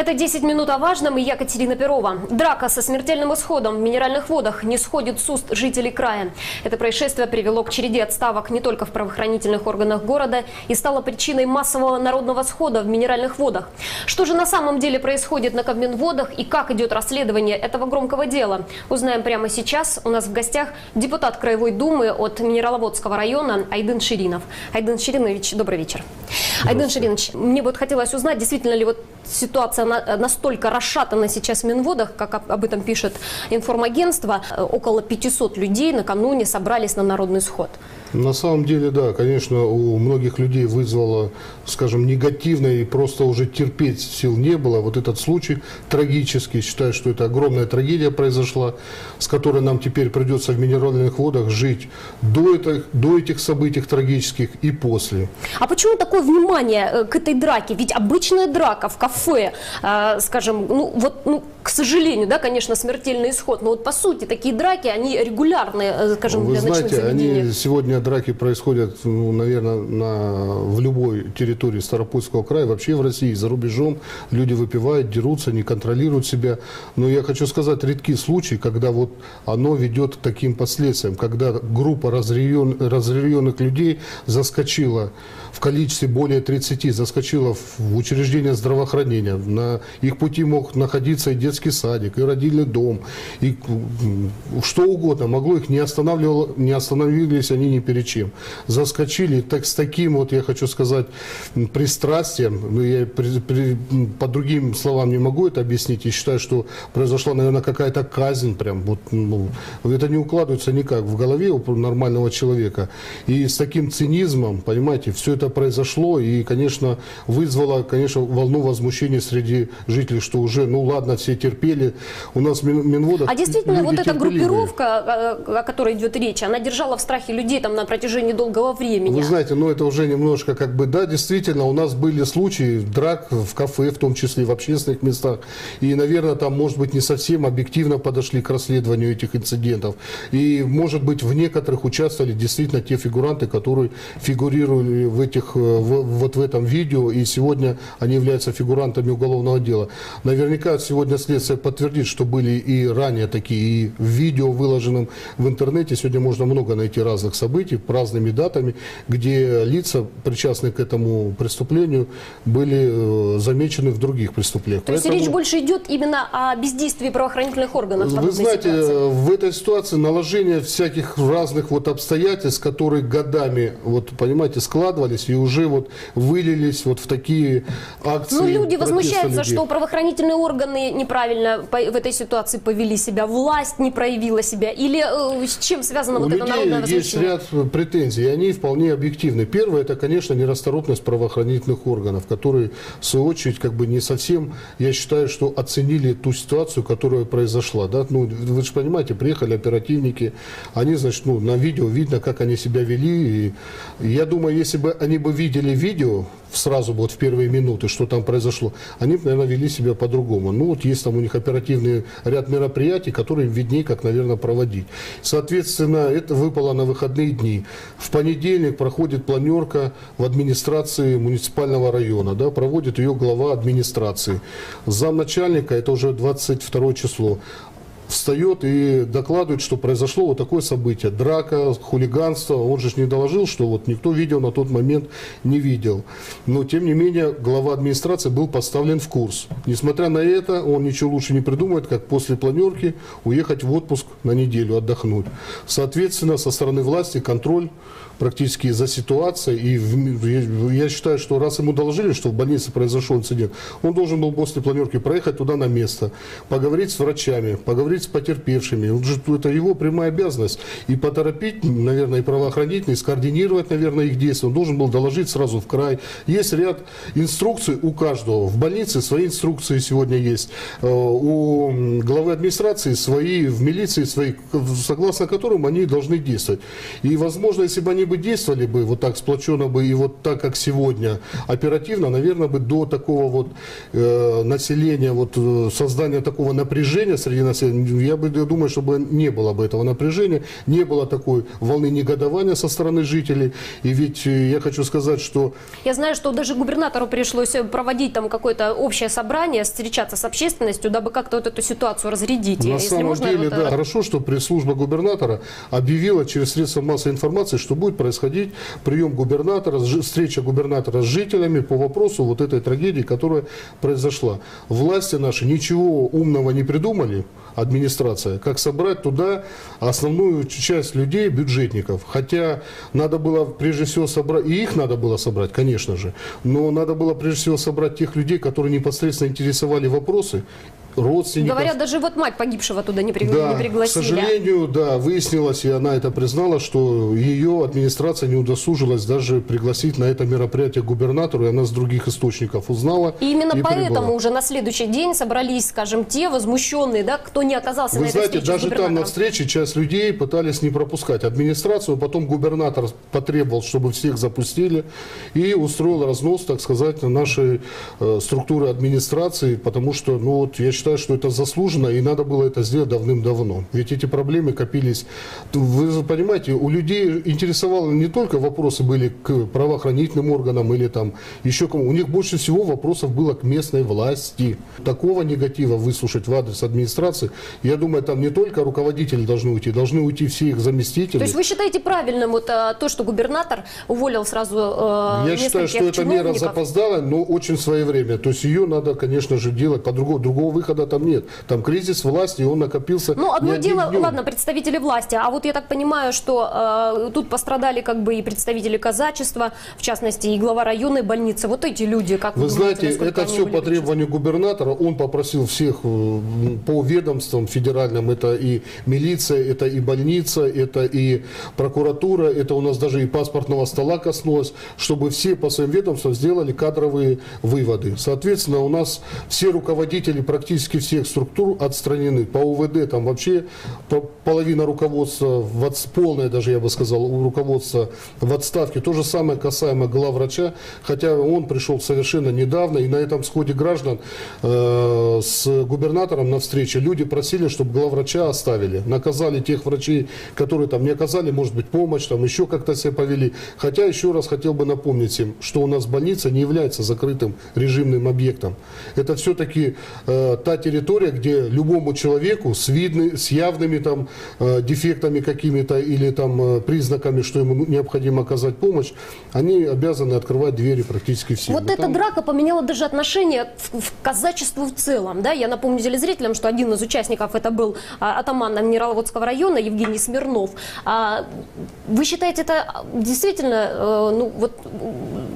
Это 10 минут о важном и я Катерина Перова. Драка со смертельным исходом в минеральных водах не сходит с уст жителей края. Это происшествие привело к череде отставок не только в правоохранительных органах города и стало причиной массового народного схода в минеральных водах. Что же на самом деле происходит на Кабминводах и как идет расследование этого громкого дела? Узнаем прямо сейчас. У нас в гостях депутат Краевой Думы от Минераловодского района Айдын Ширинов. Айдын Ширинович, добрый вечер. Айдын Ширинович, мне вот хотелось узнать, действительно ли вот ситуация на- настолько расшатана сейчас в Минводах, как об- об этом пишет информагентство. Э, Около 500 людей накануне собрались на народный сход. На самом деле, да, конечно, у многих людей вызвало, скажем, негативное и просто уже терпеть сил не было. Вот этот случай трагический, считаю, что это огромная трагедия произошла, с которой нам теперь придется в минеральных водах жить до, этих, до этих событий трагических и после. А почему такое внимание э, к этой драке? Ведь обычная драка в кафе, э, скажем, ну вот, ну, к сожалению, да, конечно, смертельный исход, но вот по сути такие драки, они регулярные, э, скажем, Вы для ночных знаете, заведений. они сегодня драки происходят, ну, наверное, на, в любой территории Старопольского края, вообще в России, за рубежом. Люди выпивают, дерутся, не контролируют себя. Но я хочу сказать, редкие случаи, когда вот оно ведет к таким последствиям, когда группа разъярен- людей заскочила в количестве более 30, заскочила в учреждение здравоохранения. На их пути мог находиться и детский садик, и родильный дом, и что угодно. Могло их не останавливало, не остановились они ни перед чем. Заскочили так, с таким, вот я хочу сказать, пристрастием, ну, я при- при- по другим словам не могу это объяснить, и считаю, что произошла, наверное, какая-то казнь прям, вот, ну, это не укладывается никак в голове у нормального человека. И с таким цинизмом, понимаете, все это произошло, и, конечно, вызвало, конечно, волну возмущения среди жителей, что уже, ну ладно, все терпели, у нас в Мин- Минводах А действительно, вот эта терпеливые. группировка, о которой идет речь, она держала в страхе людей там на протяжении долгого времени. Вы знаете, ну это уже немножко как бы, да, действительно, у нас были случаи драк в кафе, в том числе в общественных местах. И, наверное, там, может быть, не совсем объективно подошли к расследованию этих инцидентов. И, может быть, в некоторых участвовали действительно те фигуранты, которые фигурировали в этих, э, в- вот в этом видео, и сегодня они являются фигурантами уголовного дела. Наверняка сегодня следствие подтвердит, что были и ранее такие, и в видео, выложенном в интернете, сегодня можно много найти разных событий, по разными датами, где лица, причастные к этому преступлению, были э, замечены в других преступлениях. То есть Поэтому- речь больше идет именно о бездействии правоохранительных органов вы знаете, ситуации. в этой ситуации наложение всяких разных вот обстоятельств, которые годами, вот понимаете, складывались и уже вот вылились вот в такие акции. Ну, люди возмущаются, людей. что правоохранительные органы неправильно в этой ситуации повели себя, власть не проявила себя. Или э, с чем связано У вот это народное есть возмущение? ряд претензий, и они вполне объективны. Первое, это, конечно, нерасторопность правоохранительных органов, которые, в свою очередь, как бы не совсем, я считаю, что оценили ту ситуацию, которая произошла. Да? Ну, вы же понимаете, приехали оперативники, они, значит, ну, на видео видно, как они себя вели. И я думаю, если бы они бы видели видео, сразу вот в первые минуты, что там произошло, они наверное, вели себя по-другому. Ну, вот есть там у них оперативный ряд мероприятий, которые виднее, как, наверное, проводить. Соответственно, это выпало на выходные дни. В понедельник проходит планерка в администрации муниципального района, да, проводит ее глава администрации. Замначальника, это уже 22 число, встает и докладывает, что произошло вот такое событие. Драка, хулиганство. Он же не доложил, что вот никто видео на тот момент не видел. Но, тем не менее, глава администрации был поставлен в курс. Несмотря на это, он ничего лучше не придумает, как после планерки уехать в отпуск на неделю, отдохнуть. Соответственно, со стороны власти контроль практически за ситуацией. И в- я, считаю, что раз ему доложили, что в больнице произошел инцидент, он должен был после планерки проехать туда на место, поговорить с врачами, поговорить с потерпевшими. Это его прямая обязанность. И поторопить, наверное, и правоохранительные, скоординировать, наверное, их действия. Он должен был доложить сразу в край. Есть ряд инструкций у каждого. В больнице свои инструкции сегодня есть. Э, У главы администрации свои, в милиции свои, согласно которым они должны действовать. И, возможно, если бы они бы действовали бы вот так сплоченно бы и вот так, как сегодня, оперативно, наверное, бы до такого вот э, населения, вот э, создания такого напряжения среди населения, я бы я думаю, чтобы не было бы этого напряжения, не было такой волны негодования со стороны жителей. И ведь э, я хочу сказать, что Я знаю, что даже губернатору пришлось э, проводить там какое-то общее собрание, встречаться с общественностью, дабы как-то вот эту ситуацию разрядить. На Если самом можно, деле, вот, да, хорошо, что пресс-служба губернатора объявила через средства массовой информации, что будет происходить прием губернатора, встреча губернатора с жителями по вопросу вот этой трагедии, которая произошла. Власти наши ничего умного не придумали, администрация, как собрать туда основную часть людей, бюджетников. Хотя надо было прежде всего собрать, и их надо было собрать, конечно же, но надо было прежде всего собрать тех людей, которые непосредственно интересовали вопросы, родственников, Говорят, даже вот мать погибшего туда не, пригла- да, не пригласили. к сожалению, да, выяснилось, и она это признала, что ее администрация не удосужилась даже пригласить на это мероприятие губернатору, и она с других источников узнала. И именно и поэтому прибыла. уже на следующий день собрались, скажем, те возмущенные, да, кто не оказался на Вы этой знаете, встрече даже там на встрече часть людей пытались не пропускать администрацию, потом губернатор потребовал, чтобы всех запустили и устроил разнос, так сказать, нашей э, структуры администрации, потому что, ну вот, я считаю, что это заслуженно и надо было это сделать давным-давно. Ведь эти проблемы копились. Вы понимаете, у людей интересовало не только вопросы были к правоохранительным органам или там еще кому, у них больше всего вопросов было к местной власти. Такого негатива выслушать в адрес администрации, я думаю, там не только руководители должны уйти, должны уйти все их заместители. То есть вы считаете правильным вот а, то, что губернатор уволил сразу э, Я считаю, что эта мера запоздала, но очень своевременно. То есть ее надо, конечно же, делать по-другому. Другого выхода там нет. Там кризис власти, он накопился Ну, одно дело, днем. ладно, представители власти, а вот я так понимаю, что э, тут пострадали как бы и представители казачества, в частности, и глава районной больницы. Вот эти люди, как вы, Вы думаете, знаете, насколько это все по требованию губернатора. Он попросил всех э, по ведомствам федеральным, это и милиция, это и больница, это и прокуратура, это у нас даже и паспортного стола коснулось, чтобы все по своим ведомствам сделали кадровые выводы. Соответственно, у нас все руководители практически всех структур отстранены. По УВД там вообще по- половина руководства, в отс- полное даже, я бы сказал, у руководства в отставке. То же самое касаемо главврача, хотя он пришел совершенно недавно, и на этом сходе граждан э, с губернатором на встрече люди просили, чтобы главврача оставили. Наказали тех врачей, которые там не оказали, может быть, помощь, там еще как-то себя повели. Хотя еще раз хотел бы напомнить им, что у нас больница не является закрытым режимным объектом. Это все-таки э, та территория, где любому человеку с, видны, с явными там э, дефектами какими-то или там э, признаками, что ему необходимо оказать помощь, они обязаны открывать двери практически всем. Вот И эта там- драка поменяла даже отношение в, в казачеству в целом. Да? Я напомню телезрителям, что один из участников это был а, атаман Минераловодского района Евгений Смирнов. А, вы считаете это действительно э, ну, вот,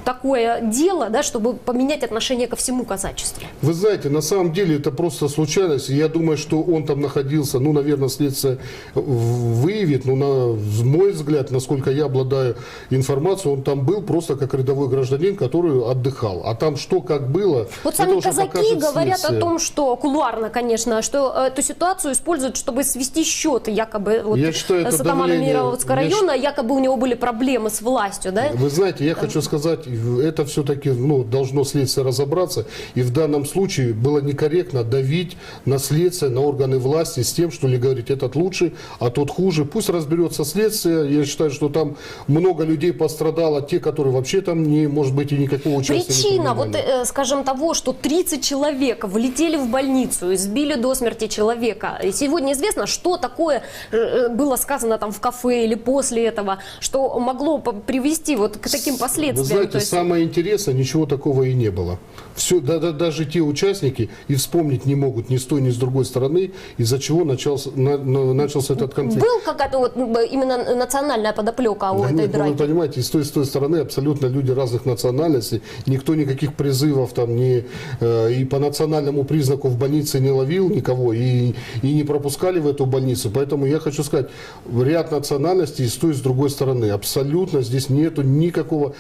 такое дело, да, чтобы поменять отношение ко всему казачеству? Вы знаете, на самом деле это просто случайность. Я думаю, что он там находился, ну, наверное, следствие выявит, но на мой взгляд, насколько я обладаю информацией, он там был просто как рядовой гражданин, который отдыхал. А там что, как было, Вот это сами казаки говорят следствие. о том, что кулуарно, конечно, что э, эту ситуацию используют, чтобы свести счеты якобы вот, Я считаю, это с атаманом давление- Минераловодского я района, якобы у него были проблемы с властью, да? Вы знаете, я хочу сказать, это все-таки ну, должно следствие разобраться. И в данном случае было некорректно давить на следствие, на органы власти с тем, что ли говорить, этот лучше, а тот хуже. Пусть разберется следствие. Я считаю, что там много людей пострадало, те, которые вообще там не, может быть, и никакого участия не Причина, вот, принимали. э, скажем, того, что 30 человек влетели в больницу, избили до смерти человека. И сегодня известно, что такое э, э, было сказано там в кафе или после этого, что могло привести вот к таким последствиям. Вы знаете, есть- самое интересное, ничего такого и не было. Все, да, да, даже те участники и вспомнить не могут ни с той, ни с другой стороны, из-за чего начался, на- на- начался этот конфликт. Был какая-то вот м, именно национальная подоплека у Да этой нет, ну, вы драки? понимаете, и с той, и с той стороны абсолютно люди разных национальностей. Никто никаких призывов там не, э, и по национальному признаку в больнице не ловил никого и, и не пропускали в эту больницу. Поэтому я хочу сказать, ряд национальностей и с той, и с другой стороны. Абсолютно здесь нету никакого,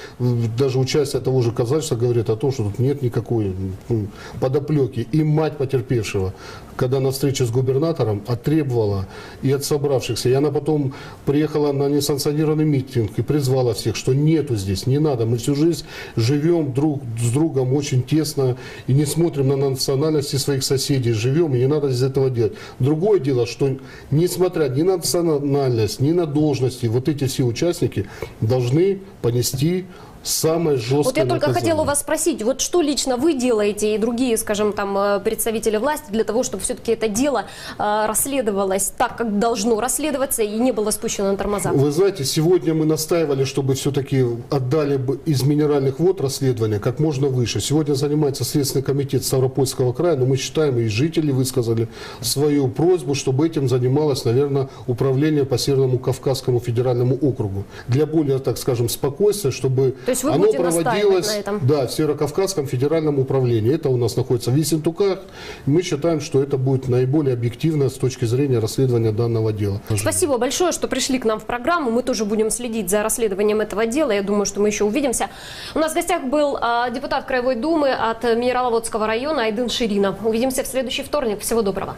даже участия того же казачества говорит о том, что тут нет никакой м, подоплеки. И мать потерпевшего, когда на встрече с губернатором оттребовала и от собравшихся, и она потом приехала на несанкционированный митинг и призвала всех, что нету здесь, не надо, мы всю жизнь живем друг с другом очень тесно и не смотрим на национальности своих соседей, живем, и не надо из этого делать. Другое дело, что несмотря ни на национальность, ни на должности, вот эти все участники должны понести самое жесткое Вот я только наказание. хотела у вас спросить, вот что лично вы делаете и другие, скажем, там э, представители власти для того, чтобы все-таки это дело э, расследовалось так, как должно расследоваться и не было спущено на тормоза? Вы знаете, сегодня мы настаивали, чтобы все-таки отдали бы из минеральных вод расследование как можно выше. Сегодня занимается Следственный комитет Ставропольского края, но мы считаем, и жители высказали свою просьбу, чтобы этим занималось, наверное, управление по Северному Кавказскому федеральному округу. Для более, так скажем, спокойствия, чтобы То есть вы оно будете проводилось на этом? да, в Северокавказском федеральном управлении. Это у нас находится в Висентуках. Мы считаем, что это будет наиболее объективно с точки зрения расследования данного дела. Спасибо большое, что пришли к нам в программу. Мы тоже будем следить за расследованием этого дела. Я думаю, что мы еще увидимся. У нас в гостях был а, депутат Краевой Думы от Минераловодского района Айдын Ширина. Увидимся в следующий вторник. Всего доброго.